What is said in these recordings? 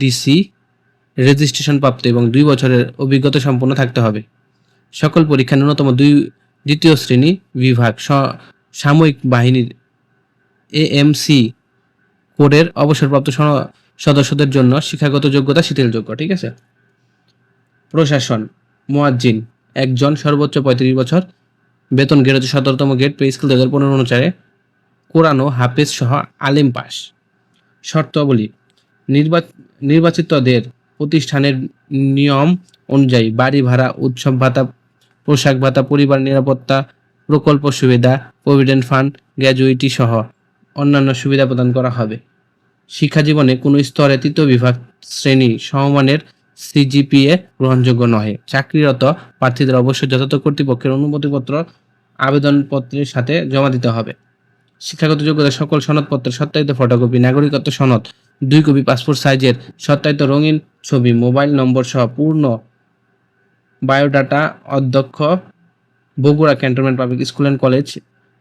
DC registration প্রাপ্ত এবং দুই বছরের অভিজ্ঞতা সম্পন্ন থাকতে হবে। সকল পরীক্ষা ন্যূনতম দুই, দ্বিতীয় শ্রেণি বিভাগ সাময়িক বাহিনীর এএমসি কোডের অবসরপ্রাপ্ত সদস্যদের জন্য শিক্ষাগত যোগ্যতা শিথিলযোগ্য, ঠিক আছে? প্রশাসন, মোয়াজ্জিন, একজন সর্বোচ্চ পঁয়ত্রিশ বছর, বেতন হচ্ছে সতেরোতম গ্রেড পে স্কেল দু হাজার পনেরো অনুসারে কোরআন ও হাফেজ সহ আলিম পাস। শর্তাবলী নির্বাচিতদের প্রতিষ্ঠানের নিয়ম অনুযায়ী বাড়ি ভাড়া, উৎসব ভাতা, পোশাক ভাতা, পরিবার নিরাপত্তা, প্রকল্প সুবিধা, প্রভিডেন্ট ফান্ড, গ্র্যাজুইটি সহ অন্যান্য সুবিধা প্রদান করা হবে। শিক্ষা জীবনে কোনো স্তরে তৃতীয় বিভাগ শ্রেণি সমমানের সিজিপিএ গ্রহণযোগ্য নহে। চাকরিরত প্রার্থীদের অবশ্যই যথাযথ কর্তৃপক্ষের অনুমতিপত্র, আবেদনপত্রের সাথে জমা দিতে হবে। শিক্ষাগত যোগ্যতা সকল সনদপত্রের সত্যায়িত ফটোকপি, নাগরিকত্ব সনদ দুই কপি পাসপোর্ট সাইজের সত্যায়িত রঙিন ছবি মোবাইল নম্বর সহ পূর্ণ বায়োডাটা অধ্যক্ষ, Bogura cantonment public school and college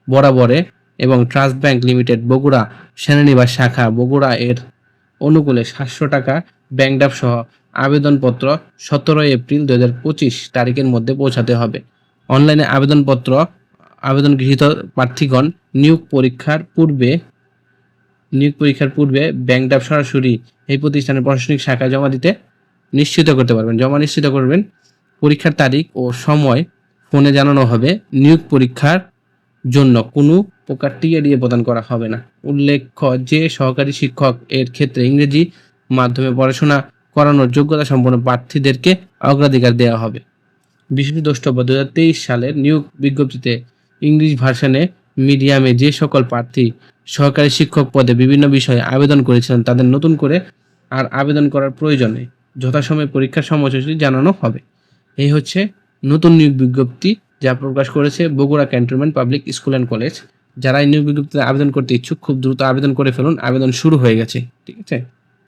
বরাবরে এবং ট্রাস্ট ব্যাংক লিমিটেড বগুড়া সেনানিবাস শাখা, বগুড়া এর অনুকূলে সাতশো টাকা ব্যাংক ড্রাফট সহ আবেদনপত্র সতেরোই এপ্রিল দু হাজার পঁচিশ তারিখের মধ্যে পৌঁছাতে হবে। অনলাইনে আবেদনপত্র আবেদন গৃহীত প্রার্থীগণ নিয়োগ পরীক্ষার পূর্বে নিয়োগ পরীক্ষার পূর্বে ব্যাংক ড্রাফট সরাসরি এই প্রতিষ্ঠানের প্রশাসনিক শাখায় জমা দিতে নিশ্চিত করতে পারবেন। জমা নিশ্চিত করবেন পরীক্ষার তারিখ ও সময় ফোনে জানানো হবে। নিয়োগ পরীক্ষার জন্য কোনো প্রকার টিএডিএ প্রদান করা হবে না। উল্লেখ্য যে সহকারী শিক্ষক এর ক্ষেত্রে ইংরেজি মাধ্যমে পড়াশোনা করানোর যোগ্যতা সম্পন্ন প্রার্থীদেরকে অগ্রাধিকার দেওয়া হবে। বিশেষ দ্রষ্টব্য দু হাজার তেইশ সালের নিয়োগ বিজ্ঞপ্তিতে ইংলিশ ভার্সনে মিডিয়ামে যে সকল প্রার্থী সহকারী শিক্ষক পদে বিভিন্ন বিষয়ে আবেদন করেছিলেন, তাদের নতুন করে আর আবেদন করার প্রয়োজনে যথাসময়ে পরীক্ষার সময়সূচি জানানো হবে। এই হচ্ছে নতুন নিয়োগ বিজ্ঞপ্তি যা প্রকাশ করেছে Bogura cantonment public school and college. যারা এই নিয়োগ বিজ্ঞপ্তিতে আবেদন করতে ইচ্ছুক, খুব দ্রুত আবেদন করে ফেলুন। আবেদন শুরু হয়ে গেছে, ঠিক আছে?